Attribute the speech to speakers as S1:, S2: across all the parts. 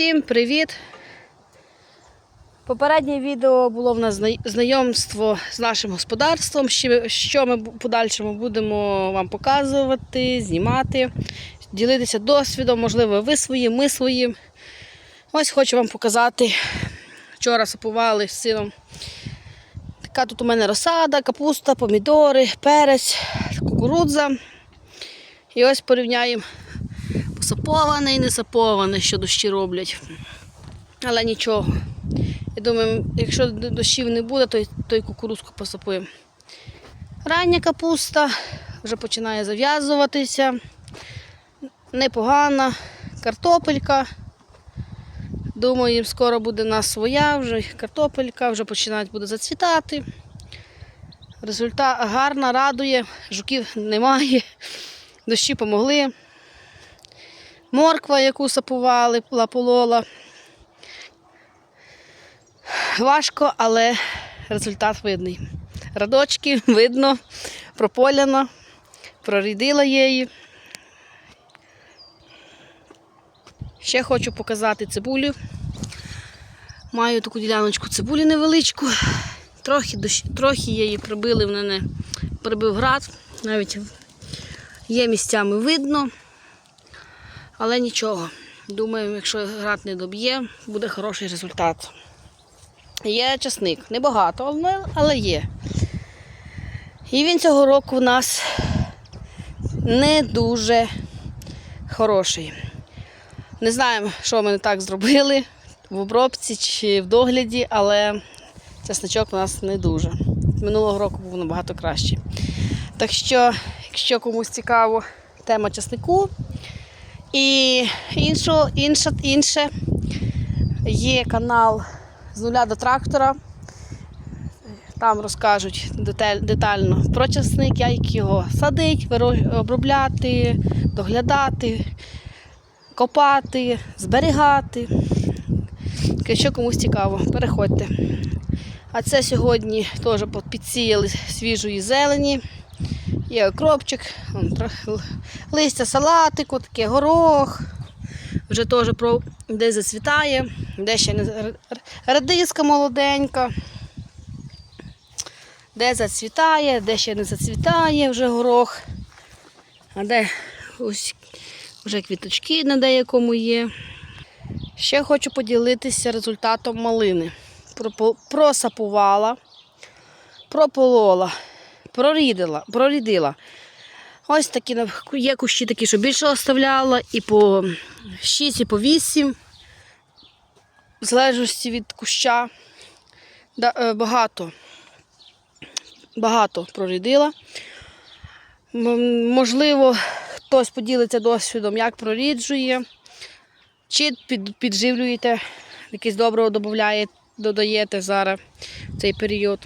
S1: Всім привіт! Попереднє відео було в нас знайомство з нашим господарством, що- ми в подальшому будемо вам показувати, знімати, ділитися досвідом, можливо, ви своїм, ми своїм. Ось хочу вам показати. Вчора сапували з сином. Така тут у мене розсада, капуста, помідори, перець, кукурудза. І ось порівняємо посаповане і не саповане, що дощі роблять. Але нічого. Я думаю, якщо дощів не буде, то, то й кукурузку посапуємо. Рання капуста вже починає зав'язуватися. Непогана. Картопелька. Думаю, їм скоро буде нас своя, вже картопелька, вже починають буде зацвітати. Результат гарна, радує, жуків немає, дощі помогли. Морква, яку сапували, полола. Важко, але результат видний. Радочки видно, прополяно, прорідила її. Ще хочу показати цибулю. Маю таку діляночку цибулі невеличку. Трохи. Трохи її прибили в мене, прибив град. Навіть є місцями видно. Але нічого. Думаю, якщо град не доб'є, буде хороший результат. Є часник. Небагато, але- є. І він цього року у нас не дуже хороший. Не знаємо, що ми не так зробили в обробці чи в догляді, але чесничок у нас не дуже. Минулого року був набагато кращий. Так що, якщо комусь цікаво тема часнику, і іншу, інше, інше є канал з нуля до трактора. Там розкажуть деталь, детально про часник, як його садити, виро- обробляти, доглядати, копати, зберігати. Якщо комусь цікаво, переходьте. А це сьогодні теж підсіяли свіжої зелені. Є окропчик, листя салатику, таке горох. Вже теж де зацвітає, де ще не р- р- молоденька, де зацвітає, де ще не зацвітає вже горох, а де ось вже квіточки на деякому є. Ще хочу поділитися результатом малини. Просапувала, прополола, прорідила, прорідила. Ось такі є кущі такі, що більше оставляла, і по 6, і по 8, в залежності від куща. Е, багато, багато прорідила. Можливо, хтось поділиться досвідом, як проріджує, чи під, підживлюєте, якесь добриво додає, додаєте зараз в цей період.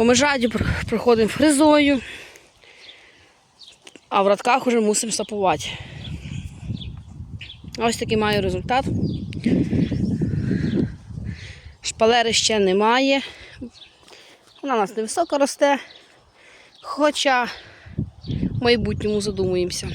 S1: По межаді проходимо фрезою а в радках вже мусимо сапувати. Ось такий маю результат. Шпалери ще немає. Вона у нас невисоко росте, хоча в майбутньому задумуємося.